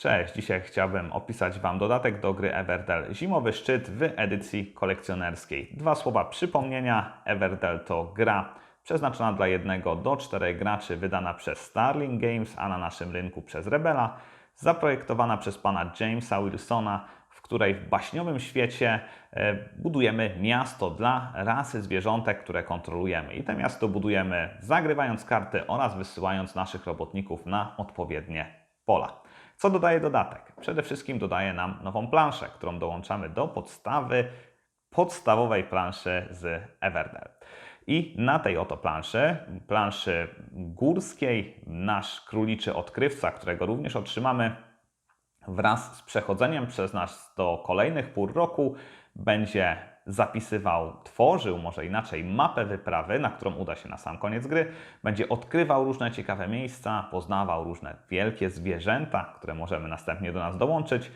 Cześć, dzisiaj chciałbym opisać Wam dodatek do gry Everdell Zimowy Szczyt w edycji kolekcjonerskiej. Dwa słowa przypomnienia. Everdell to gra przeznaczona dla jednego do czterech graczy, wydana przez Starling Games, a na naszym rynku przez Rebela, zaprojektowana przez pana Jamesa Wilsona, w której w baśniowym świecie e, budujemy miasto dla rasy zwierzątek, które kontrolujemy. I to miasto budujemy zagrywając karty oraz wysyłając naszych robotników na odpowiednie pola. Co dodaje dodatek? Przede wszystkim dodaje nam nową planszę, którą dołączamy do podstawy podstawowej planszy z Everdell. I na tej oto planszy, planszy górskiej, nasz króliczy odkrywca, którego również otrzymamy wraz z przechodzeniem przez nas do kolejnych pół roku, będzie zapisywał, tworzył, może inaczej, mapę wyprawy, na którą uda się na sam koniec gry. Będzie odkrywał różne ciekawe miejsca, poznawał różne wielkie zwierzęta, które możemy następnie do nas dołączyć,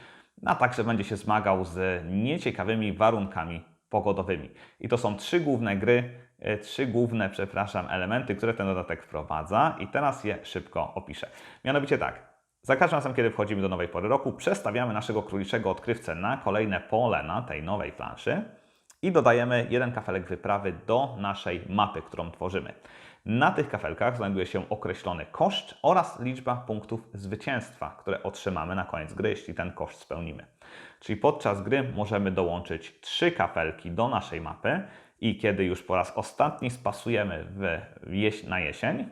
a także będzie się zmagał z nieciekawymi warunkami pogodowymi. I to są trzy główne gry, e, trzy główne, przepraszam, elementy, które ten dodatek wprowadza i teraz je szybko opiszę. Mianowicie tak, za każdym razem, kiedy wchodzimy do nowej pory roku, przestawiamy naszego króliczego odkrywcę na kolejne pole na tej nowej planszy i dodajemy jeden kafelek wyprawy do naszej mapy, którą tworzymy. Na tych kafelkach znajduje się określony koszt oraz liczba punktów zwycięstwa, które otrzymamy na koniec gry, jeśli ten koszt spełnimy. Czyli podczas gry możemy dołączyć trzy kafelki do naszej mapy i kiedy już po raz ostatni spasujemy w jeś na jesień,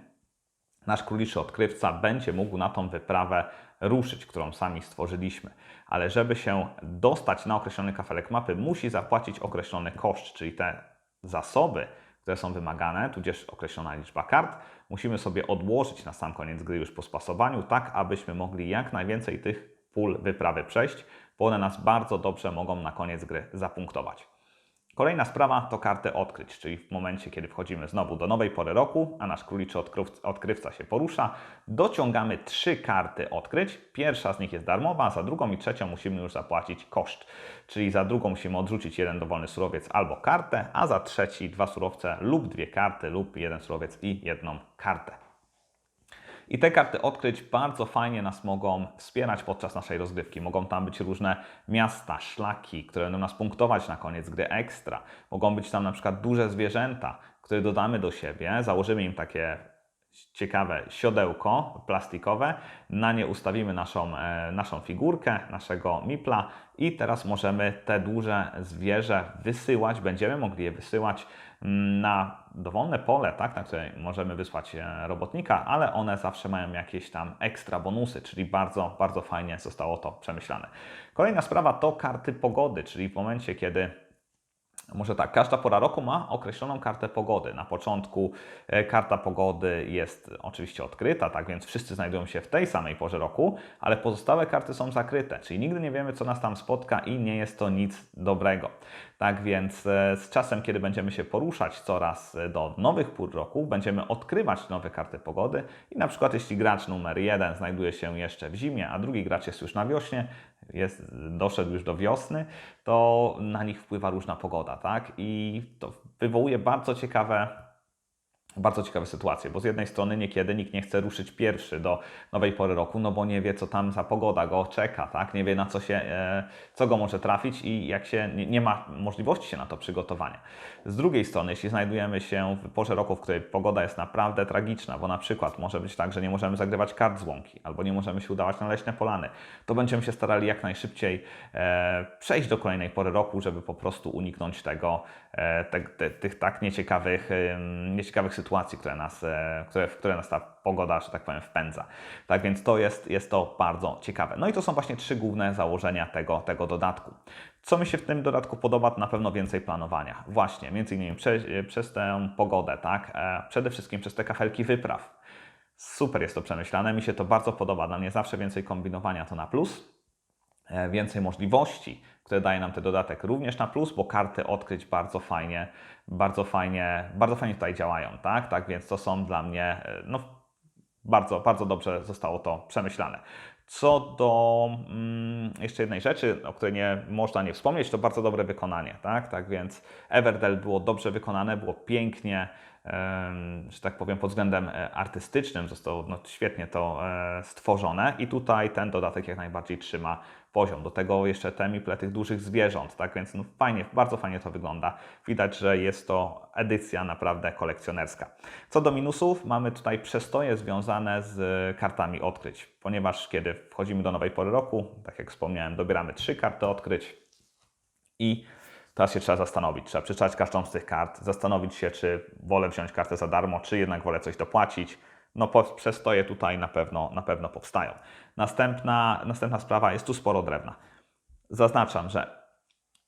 nasz króliczy odkrywca będzie mógł na tą wyprawę ruszyć, którą sami stworzyliśmy. Ale żeby się dostać na określony kafelek mapy, musi zapłacić określony koszt, czyli te zasoby, które są wymagane, tudzież określona liczba kart, musimy sobie odłożyć na sam koniec gry już po spasowaniu, tak abyśmy mogli jak najwięcej tych pól wyprawy przejść, bo one nas bardzo dobrze mogą na koniec gry zapunktować. Kolejna sprawa to karty odkryć, czyli w momencie, kiedy wchodzimy znowu do nowej pory roku, a nasz króliczy odkrywca się porusza, dociągamy trzy karty odkryć. Pierwsza z nich jest darmowa, za drugą i trzecią musimy już zapłacić koszt. Czyli za drugą musimy odrzucić jeden dowolny surowiec albo kartę, a za trzeci dwa surowce lub dwie karty lub jeden surowiec i jedną kartę. I te karty odkryć bardzo fajnie nas mogą wspierać podczas naszej rozgrywki. Mogą tam być różne miasta, szlaki, które będą nas punktować na koniec gry ekstra. Mogą być tam na przykład duże zwierzęta, które dodamy do siebie, założymy im takie ciekawe siodełko plastikowe, na nie ustawimy naszą, e, naszą figurkę, naszego mipla i teraz możemy te duże zwierzę wysyłać, będziemy mogli je wysyłać mm, na dowolne pole, tak, na które możemy wysłać e, robotnika, ale one zawsze mają jakieś tam ekstra bonusy, czyli bardzo, bardzo fajnie zostało to przemyślane. Kolejna sprawa to karty pogody, czyli w momencie, kiedy może tak, każda pora roku ma określoną kartę pogody. Na początku e, karta pogody jest oczywiście odkryta, tak więc wszyscy znajdują się w tej samej porze roku, ale pozostałe karty są zakryte, czyli nigdy nie wiemy, co nas tam spotka i nie jest to nic dobrego. Tak więc e, z czasem, kiedy będziemy się poruszać coraz e, do nowych pór roku, będziemy odkrywać nowe karty pogody i na przykład jeśli gracz numer jeden znajduje się jeszcze w zimie, a drugi gracz jest już na wiośnie, jest, doszedł już do wiosny, to na nich wpływa różna pogoda, tak? I to wywołuje bardzo ciekawe bardzo ciekawe sytuacje, bo z jednej strony niekiedy nikt nie chce ruszyć pierwszy do nowej pory roku, no bo nie wie, co tam za pogoda go czeka, tak? Nie wie, na co się, e, co go może trafić i jak się, nie, ma możliwości się na to przygotowania. Z drugiej strony, jeśli znajdujemy się w porze roku, w której pogoda jest naprawdę tragiczna, bo na przykład może być tak, że nie możemy zagrywać kart z łąki, albo nie możemy się udawać na leśne polany, to będziemy się starali jak najszybciej e, przejść do kolejnej pory roku, żeby po prostu uniknąć tego, te, tych tak nieciekawych, e, nieciekawych sytuacji, które nas, e, które, w które nas ta pogoda, że tak powiem, wpędza. Tak więc to jest, jest to bardzo ciekawe. No i to są właśnie trzy główne założenia tego, tego dodatku. Co mi się w tym dodatku podoba, to na pewno więcej planowania. Właśnie, między innymi przez, przez tę pogodę, tak? E, przede wszystkim przez te kafelki wypraw. Super jest to przemyślane, mi się to bardzo podoba. Dla mnie zawsze więcej kombinowania to na plus. E, więcej możliwości, które daje nam ten dodatek również na plus, bo karty odkryć bardzo fajnie, bardzo fajnie, bardzo fajnie tutaj działają, tak? Tak więc to są dla mnie, e, no, bardzo, bardzo dobrze zostało to przemyślane. Co do mm, jeszcze jednej rzeczy, o której nie można nie wspomnieć, to bardzo dobre wykonanie, tak? Tak więc Everdell było dobrze wykonane, było pięknie, że tak powiem, pod względem e, artystycznym zostało no, świetnie to stworzone i tutaj ten dodatek jak najbardziej trzyma poziom. Do tego jeszcze te miple tych dużych zwierząt, tak więc no, fajnie, bardzo fajnie to wygląda. Widać, że jest to edycja naprawdę kolekcjonerska. Co do minusów, mamy tutaj przestoje związane z kartami odkryć, ponieważ kiedy wchodzimy do nowej pory roku, tak jak wspomniałem, dobieramy trzy karty odkryć i teraz się trzeba zastanowić. Trzeba przeczytać każdą z tych kart, zastanowić się, czy wolę wziąć kartę za darmo, czy jednak wolę coś dopłacić. No, przestoje tutaj na pewno, na pewno powstają. Następna, następna sprawa, jest tu sporo drewna. Zaznaczam, że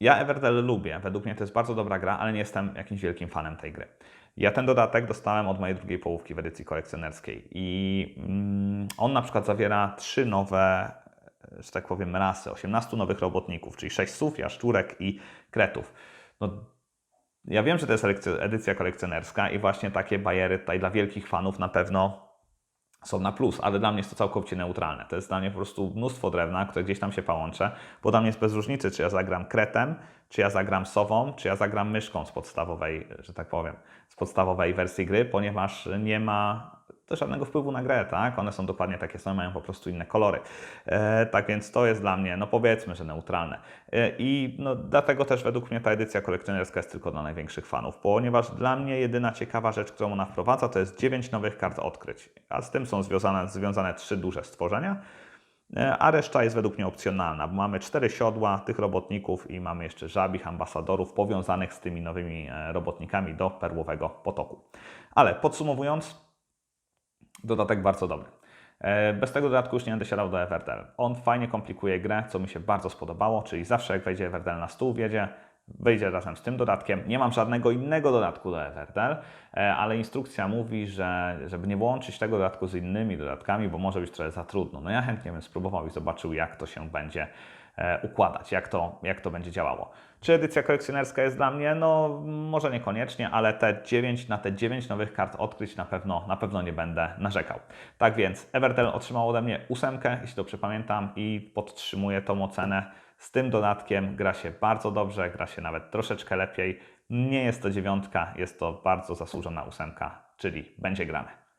ja Everdell lubię, według mnie to jest bardzo dobra gra, ale nie jestem jakimś wielkim fanem tej gry. Ja ten dodatek dostałem od mojej drugiej połówki w edycji kolekcjonerskiej i mm, on na przykład zawiera trzy nowe, że tak powiem, rasy, 18 nowych robotników, czyli 6 sów, jaszczurek i kretów. No, ja wiem, że to jest edycja kolekcjonerska i właśnie takie bajery tutaj dla wielkich fanów na pewno są na plus, ale dla mnie jest to całkowicie neutralne. To jest dla mnie po prostu mnóstwo drewna, które gdzieś tam się pałącze, bo dla mnie jest bez różnicy, czy ja zagram kretem, czy ja zagram sową, czy ja zagram myszką z podstawowej, że tak powiem, z podstawowej wersji gry, ponieważ nie ma to żadnego wpływu na grę, tak? One są dokładnie takie same, mają po prostu inne kolory. E, tak więc to jest dla mnie, no powiedzmy, że neutralne. E, I no, dlatego też według mnie ta edycja kolekcjonerska jest tylko dla największych fanów, ponieważ dla mnie jedyna ciekawa rzecz, którą ona wprowadza, to jest 9 nowych kart odkryć, a z tym są związane, związane trzy duże stworzenia. E, A reszta jest według mnie opcjonalna, bo mamy cztery siodła tych robotników i mamy jeszcze żabich ambasadorów powiązanych z tymi nowymi e, robotnikami do perłowego potoku. Ale podsumowując, dodatek bardzo dobry. E, Bez tego dodatku już nie będę siadał do Everdell. On fajnie komplikuje grę, co mi się bardzo spodobało, czyli zawsze jak wejdzie Everdell na stół, wiedzie, wyjdzie razem z tym dodatkiem. Nie mam żadnego innego dodatku do Everdell, e, ale instrukcja mówi, że żeby nie łączyć tego dodatku z innymi dodatkami, bo może być trochę za trudno. No ja chętnie bym spróbował i zobaczył, jak to się będzie układać, jak to, jak to będzie działało. Czy edycja kolekcjonerska jest dla mnie? No może niekoniecznie, ale te 9, na te 9 nowych kart odkryć na pewno, na pewno nie będę narzekał. Tak więc Everdell otrzymał ode mnie ósemkę, jeśli dobrze pamiętam i podtrzymuję tą ocenę. Z tym dodatkiem gra się bardzo dobrze, gra się nawet troszeczkę lepiej. Nie jest to dziewiątka, jest to bardzo zasłużona ósemka, czyli będzie grane.